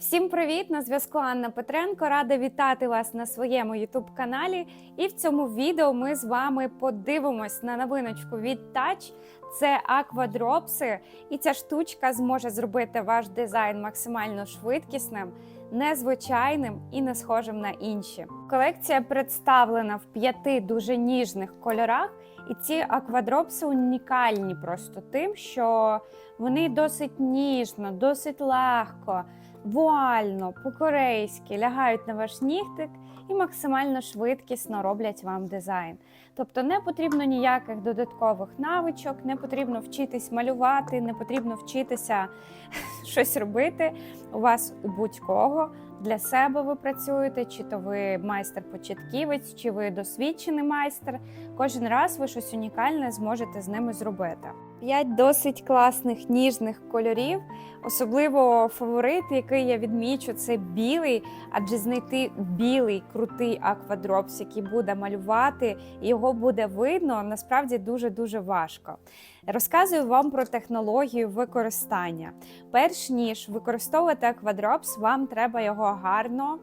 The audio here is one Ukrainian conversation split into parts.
Всім привіт! На зв'язку Анна Петренко. Рада вітати вас на своєму youtube каналі. І в цьому відео ми з вами подивимось на новиночку від Touch. Це аквадропси, і ця штучка зможе зробити ваш дизайн максимально швидкісним, незвичайним і не схожим на інші. Колекція представлена в п'яти дуже ніжних кольорах, і ці аквадропси унікальні просто тим, що вони досить ніжно, досить легко вуально, по-корейськи лягають на ваш нігтик і максимально швидкісно роблять вам дизайн. Тобто не потрібно ніяких додаткових навичок, не потрібно вчитись малювати, не потрібно вчитися щось робити. У вас у будь-кого для себе ви працюєте, чи то ви майстер-початківець, чи ви досвідчений майстер. Кожен раз ви щось унікальне зможете з ними зробити. П'ять досить класних ніжних кольорів. Особливо фаворит, який я відмічу, це білий, адже знайти білий крутий аквадропс, який буде малювати, і його буде видно, насправді дуже дуже важко. Розказую вам про технологію використання. Перш ніж використовувати аквадропс, вам треба його гарно.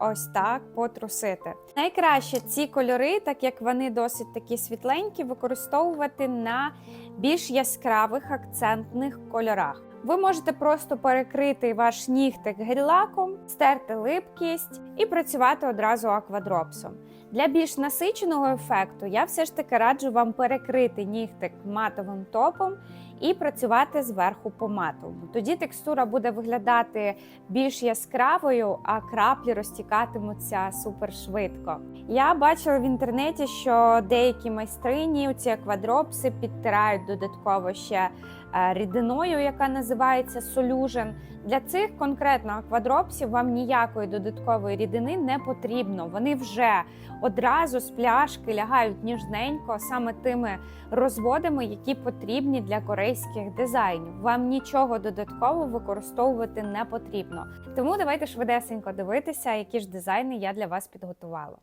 Ось так потрусити. Найкраще ці кольори, так як вони досить такі світленькі, використовувати на більш яскравих акцентних кольорах. Ви можете просто перекрити ваш нігтик гель-лаком, стерти липкість і працювати одразу аквадропсом. Для більш насиченого ефекту я все ж таки раджу вам перекрити нігтик матовим топом і працювати зверху по матовому. Тоді текстура буде виглядати більш яскравою, а краплі розтікатимуться супер швидко. Я бачила в інтернеті, що деякі майстрині ці аквадропси підтирають додатково ще е, рідиною, яка називається Solution. Для цих конкретно аквадропсів вам ніякої додаткової рідини не потрібно. Вони вже одразу з пляшки лягають ніжненько саме тими розводами, які потрібні для корейських дизайнів. Вам нічого додатково використовувати не потрібно. Тому давайте швидесенько дивитися, які ж дизайни я для вас підготувала.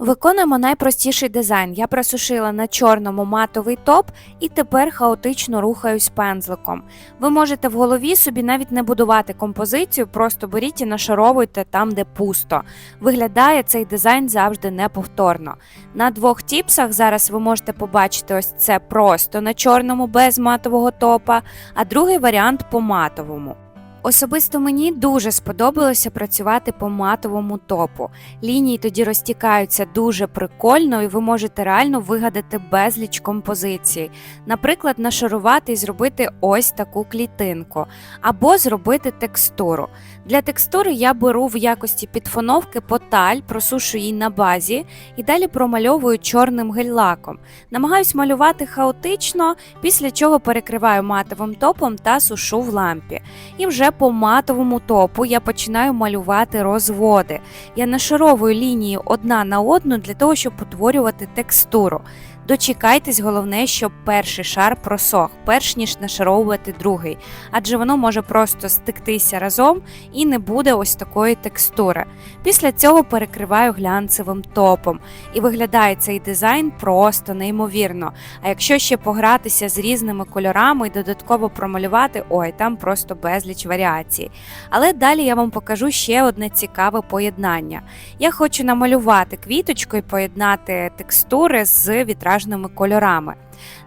Виконуємо найпростіший дизайн. Я просушила на чорному матовий топ і тепер хаотично рухаюсь пензликом. Ви можете в голові собі навіть не будувати композицію, просто беріть і нашаровуйте там, де пусто. Виглядає цей дизайн завжди неповторно. На двох тіпсах зараз ви можете побачити ось це просто на чорному без матового топа, а другий варіант по матовому. Особисто мені дуже сподобалося працювати по матовому топу. Лінії тоді розтікаються дуже прикольно, і ви можете реально вигадати безліч композицій. Наприклад, нашарувати і зробити ось таку клітинку, або зробити текстуру. Для текстури я беру в якості підфоновки поталь, просушую її на базі і далі промальовую чорним гель-лаком. Намагаюсь малювати хаотично, після чого перекриваю матовим топом та сушу в лампі. І вже по матовому топу я починаю малювати розводи. Я нашаровую лінії одна на одну для того, щоб утворювати текстуру. Дочекайтесь, головне, щоб перший шар просох, перш ніж нашаровувати другий, адже воно може просто стиктися разом і не буде ось такої текстури. Після цього перекриваю глянцевим топом, і виглядає цей дизайн просто неймовірно. А якщо ще погратися з різними кольорами і додатково промалювати, ой, там просто безліч варіацій. Але далі я вам покажу ще одне цікаве поєднання. Я хочу намалювати квіточку і поєднати текстури з вітражними кольорами.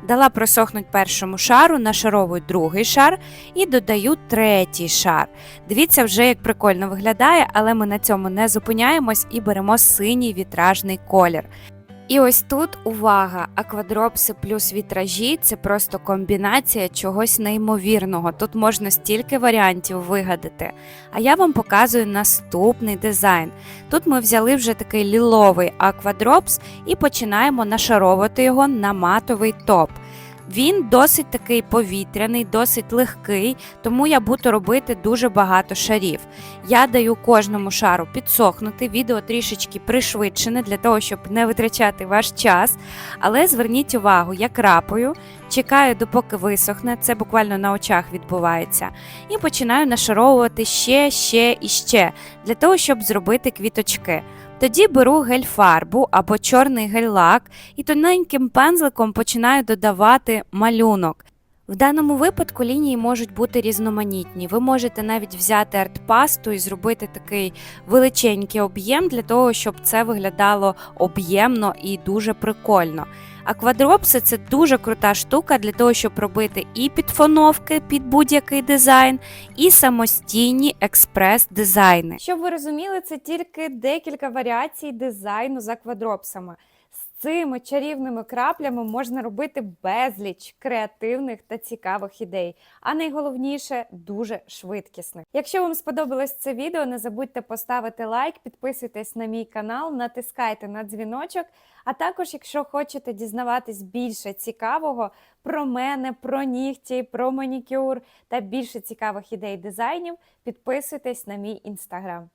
Дала просохнуть першому шару, нашаровую другий шар і додаю третій шар. Дивіться вже, як прикольно виглядає, але ми на цьому не зупиняємось і беремо синій вітражний колір. І ось тут увага! Аквадропси плюс вітражі це просто комбінація чогось неймовірного. Тут можна стільки варіантів вигадати. А я вам показую наступний дизайн. Тут ми взяли вже такий ліловий аквадропс і починаємо нашаровувати його на матовий топ. Він досить такий повітряний, досить легкий, тому я буду робити дуже багато шарів. Я даю кожному шару підсохнути, відео трішечки пришвидшене для того, щоб не витрачати ваш час. Але зверніть увагу, я крапаю, чекаю, допоки висохне, це буквально на очах відбувається, і починаю нашаровувати ще, ще і ще для того, щоб зробити квіточки. Тоді беру гель-фарбу або чорний гель-лак і тоненьким пензликом починаю додавати малюнок. В даному випадку лінії можуть бути різноманітні. Ви можете навіть взяти артпасту і зробити такий величенький об'єм для того, щоб це виглядало об'ємно і дуже прикольно. А квадропси це дуже крута штука для того, щоб робити і підфоновки під будь-який дизайн, і самостійні експрес-дизайни. Щоб ви розуміли, це тільки декілька варіацій дизайну за квадропсами. Цими чарівними краплями можна робити безліч креативних та цікавих ідей, а найголовніше дуже швидкісних. Якщо вам сподобалось це відео, не забудьте поставити лайк, підписуйтесь на мій канал, натискайте на дзвіночок. А також, якщо хочете дізнаватись більше цікавого про мене, про нігті, про манікюр та більше цікавих ідей дизайнів, підписуйтесь на мій інстаграм.